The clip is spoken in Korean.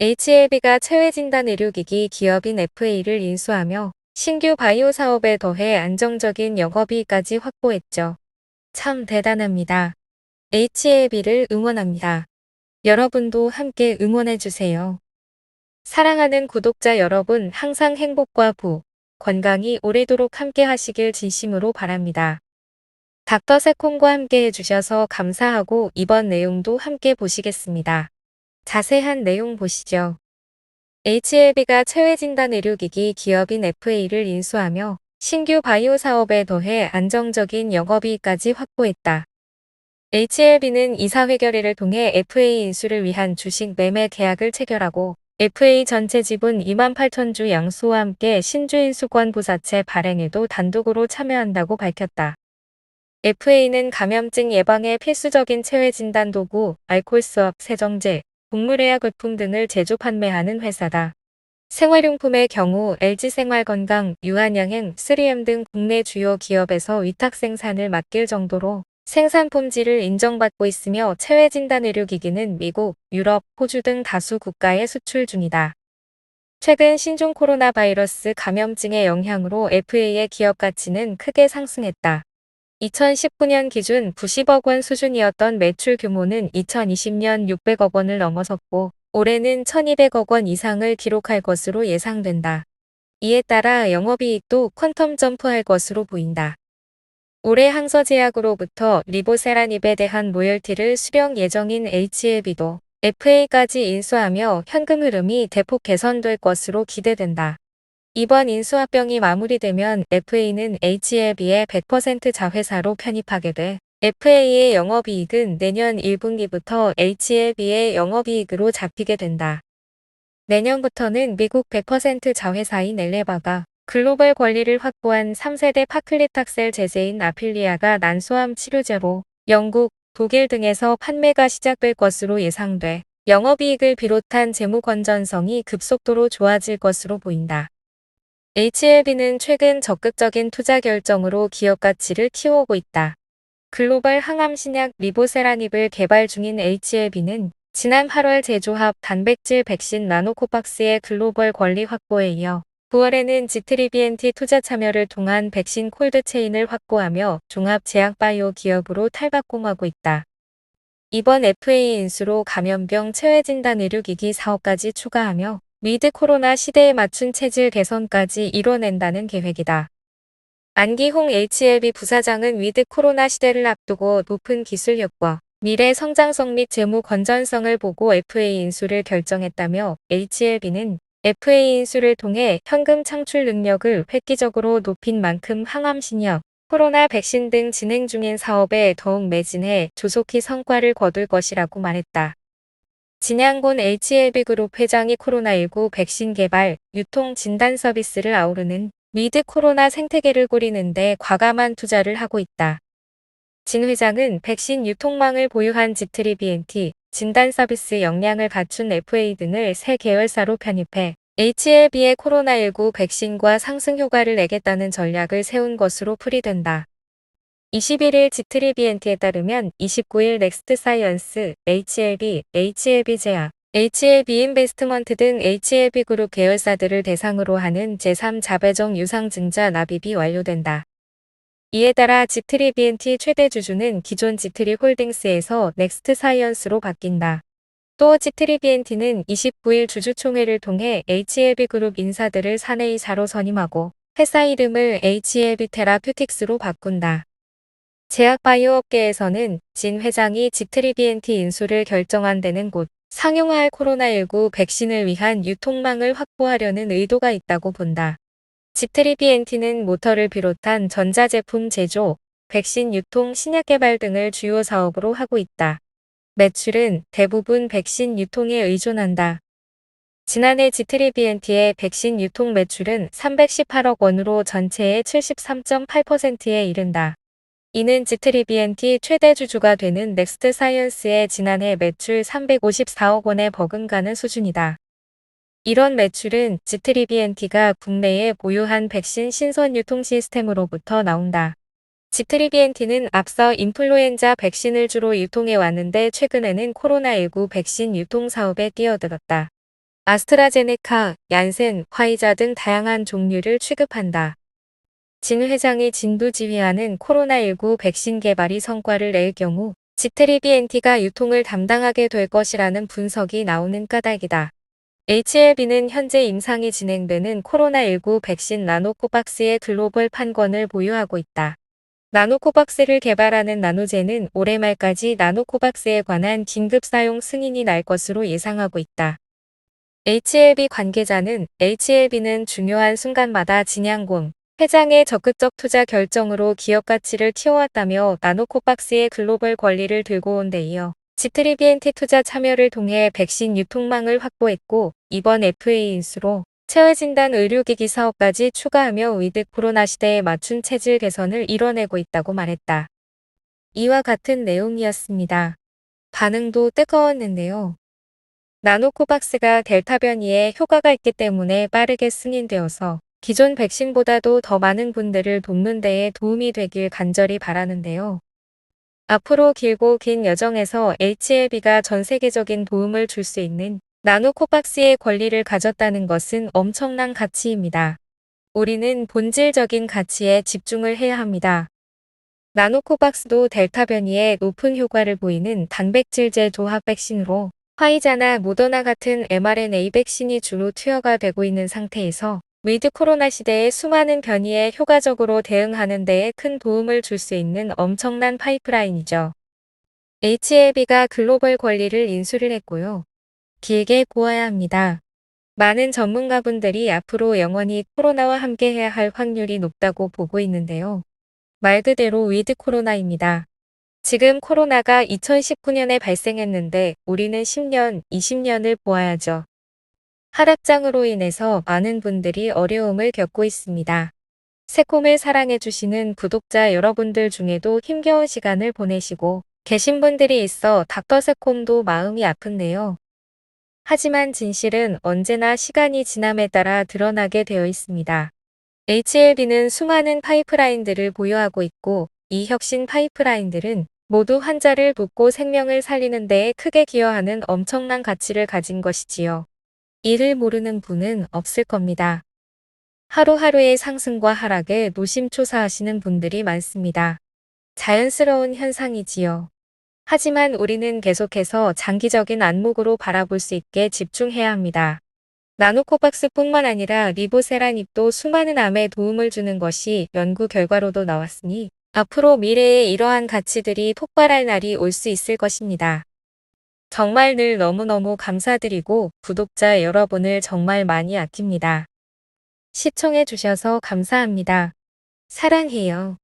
HLB가 체외진단 의료기기 기업인 FA를 인수하며 신규 바이오 사업에 더해 안정적인 영업이익까지 확보했죠. 참 대단합니다. HLB를 응원합니다. 여러분도 함께 응원해주세요. 사랑하는 구독자 여러분 항상 행복과 부, 건강이 오래도록 함께 하시길 진심으로 바랍니다. 닥터 세콤과 함께 해주셔서 감사하고 이번 내용도 함께 보시겠습니다. 자세한 내용 보시죠. HLB가 체외진단 의료기기 기업인 FA를 인수하며 신규 바이오 사업에 더해 안정적인 영업이익까지 확보했다. HLB는 이사회결의를 통해 FA 인수를 위한 주식 매매 계약을 체결하고 FA 전체 지분 2만 8천 주 양수와 함께 신주 인수권 부사채 발행에도 단독으로 참여한다고 밝혔다. FA는 감염증 예방에 필수적인 체외 진단 도구, 알코올 수압, 세정제, 국물의약 의품 등을 제조 판매하는 회사다. 생활용품의 경우 LG생활건강, 유한양행, 3M 등 국내 주요 기업에서 위탁 생산을 맡길 정도로 생산 품질을 인정받고 있으며 체외 진단 의료기기는 미국, 유럽, 호주 등 다수 국가에 수출 중이다. 최근 신종 코로나 바이러스 감염증의 영향으로 FA의 기업 가치는 크게 상승했다. 2019년 기준 90억 원 수준이었던 매출 규모는 2020년 600억 원을 넘어섰고 올해는 1200억 원 이상을 기록할 것으로 예상된다. 이에 따라 영업이익도 퀀텀 점프할 것으로 보인다. 올해 항서제약으로부터 리보세라닙에 대한 로열티를 수령 예정인 HLB도 FA까지 인수하며 현금 흐름이 대폭 개선될 것으로 기대된다. 이번 인수합병이 마무리되면 FA는 HLB의 100% 자회사로 편입하게 돼 FA의 영업이익은 내년 1분기부터 HLB의 영업이익으로 잡히게 된다. 내년부터는 미국 100% 자회사인 엘레바가 글로벌 권리를 확보한 3세대 파클리탁셀 제제인 아필리아가 난소암 치료제로 영국, 독일 등에서 판매가 시작될 것으로 예상돼 영업이익을 비롯한 재무 건전성이 급속도로 좋아질 것으로 보인다. HLB는 최근 적극적인 투자 결정으로 기업 가치를 키워오고 있다. 글로벌 항암 신약 리보세라닙을 개발 중인 HLB는 지난 8월 제조합 단백질 백신 나노코박스의 글로벌 권리 확보에 이어 9월에는 지트리비엔티 투자 참여를 통한 백신 콜드체인을 확보하며 종합 제약바이오 기업으로 탈바꿈하고 있다. 이번 FA 인수로 감염병 체외진단 의료기기 사업까지 추가하며 위드 코로나 시대에 맞춘 체질 개선까지 이뤄낸다는 계획이다. 안기홍 HLB 부사장은 위드 코로나 시대를 앞두고 높은 기술력과 미래 성장성 및 재무 건전성을 보고 FA 인수를 결정했다며 HLB는 FA 인수를 통해 현금 창출 능력을 획기적으로 높인 만큼 항암 신약, 코로나 백신 등 진행 중인 사업에 더욱 매진해 조속히 성과를 거둘 것이라고 말했다. 진양곤 HLB그룹 회장이 코로나19 백신 개발, 유통 진단 서비스를 아우르는 미드 코로나 생태계를 꾸리는데 과감한 투자를 하고 있다. 진 회장은 백신 유통망을 보유한 지트리 BNT, 진단 서비스 역량을 갖춘 FA 등을 새 계열사로 편입해 HLB의 코로나19 백신과 상승 효과를 내겠다는 전략을 세운 것으로 풀이된다. 21일 지트리비엔트에 따르면 29일 넥스트 사이언스, HLB, HLB 제약, HLB 인베스트먼트 등 HLB 그룹 계열사들을 대상으로 하는 제3자배정 유상증자 납입이 완료된다. 이에 따라 지트리비엔티 최대 주주는 기존 지트리 홀딩스에서 넥스트 사이언스로 바뀐다. 또 지트리비엔티는 29일 주주총회를 통해 HLB 그룹 인사들을 사내 이사로 선임하고 회사 이름을 HLB 테라퓨틱스로 바꾼다. 제약바이오업계에서는 진 회장이 지트리비엔티 인수를 결정한 데는 곧 상용화할 코로나19 백신을 위한 유통망을 확보하려는 의도가 있다고 본다. 지트리비엔티는 모터를 비롯한 전자제품 제조, 백신 유통, 신약 개발 등을 주요 사업으로 하고 있다. 매출은 대부분 백신 유통에 의존한다. 지난해 지트리비엔티의 백신 유통 매출은 318억 원으로 전체의 73.8%에 이른다. 이는 지트리비엔티 최대 주주가 되는 넥스트 사이언스의 지난해 매출 354억 원에 버금가는 수준이다. 이런 매출은 지트리비엔티가 국내에 보유한 백신 신선 유통 시스템으로부터 나온다. 지트리비엔티는 앞서 인플루엔자 백신을 주로 유통해 왔는데 최근에는 코로나19 백신 유통 사업에 뛰어들었다. 아스트라제네카, 얀센, 화이자 등 다양한 종류를 취급한다. 진 회장이 진두지휘하는 코로나19 백신 개발이 성과를 낼 경우 지트리비엔티가 유통을 담당하게 될 것이라는 분석이 나오는 까닭이다. HLB는 현재 임상이 진행되는 코로나19 백신 나노코박스의 글로벌 판권을 보유하고 있다. 나노코박스를 개발하는 나노제는 올해 말까지 나노코박스에 관한 긴급 사용 승인이 날 것으로 예상하고 있다. HLB 관계자는 HLB는 중요한 순간마다 진양공, 회장의 적극적 투자 결정으로 기업 가치를 키워왔다며 나노코박스의 글로벌 권리를 들고 온 데 이어 지트리비엔티 투자 참여를 통해 백신 유통망을 확보했고 이번 FA 인수로 체외진단 의료기기 사업까지 추가하며 위드 코로나 시대에 맞춘 체질 개선을 이뤄내고 있다고 말했다. 이와 같은 내용이었습니다. 반응도 뜨거웠는데요. 나노코박스가 델타 변이에 효과가 있기 때문에 빠르게 승인되어서 기존 백신보다도 더 많은 분들을 돕는 데에 도움이 되길 간절히 바라는데요. 앞으로 길고 긴 여정에서 HLB가 전 세계적인 도움을 줄 수 있는 나노코박스의 권리를 가졌다는 것은 엄청난 가치입니다. 우리는 본질적인 가치에 집중을 해야 합니다. 나노코박스도 델타 변이에 높은 효과를 보이는 단백질제 조합 백신으로 화이자나 모더나 같은 mRNA 백신이 주로 투여가 되고 있는 상태에서 위드 코로나 시대의 수많은 변이에 효과적으로 대응하는 데에 큰 도움을 줄 수 있는 엄청난 파이프라인이죠. HLB가 글로벌 권리를 인수를 했고요. 길게 보아야 합니다. 많은 전문가분들이 앞으로 영원히 코로나와 함께 해야 할 확률이 높다고 보고 있는데요. 말 그대로 위드 코로나입니다. 지금 코로나가 2019년에 발생했는데 우리는 10년, 20년을 보아야죠. 하락장으로 인해서 많은 분들이 어려움을 겪고 있습니다. 새콤을 사랑해주시는 구독자 여러분들 중에도 힘겨운 시간을 보내시고 계신 분들이 있어 닥터 새콤도 마음이 아픈데요. 하지만 진실은 언제나 시간이 지남에 따라 드러나게 되어 있습니다. HLB는 수많은 파이프라인들을 보유하고 있고 이 혁신 파이프라인들은 모두 환자를 돕고 생명을 살리는 데에 크게 기여하는 엄청난 가치를 가진 것이지요. 이를 모르는 분은 없을 겁니다. 하루하루의 상승과 하락에 노심초사하시는 분들이 많습니다. 자연스러운 현상이지요. 하지만 우리는 계속해서 장기적인 안목으로 바라볼 수 있게 집중해야 합니다. 나노코박스뿐만 아니라 리보세라닙도 수많은 암에 도움을 주는 것이 연구 결과로도 나왔으니 앞으로 미래에 이러한 가치들이 폭발할 날이 올 수 있을 것입니다. 정말 늘 너무너무 감사드리고 구독자 여러분을 정말 많이 아낍니다. 시청해 주셔서 감사합니다. 사랑해요.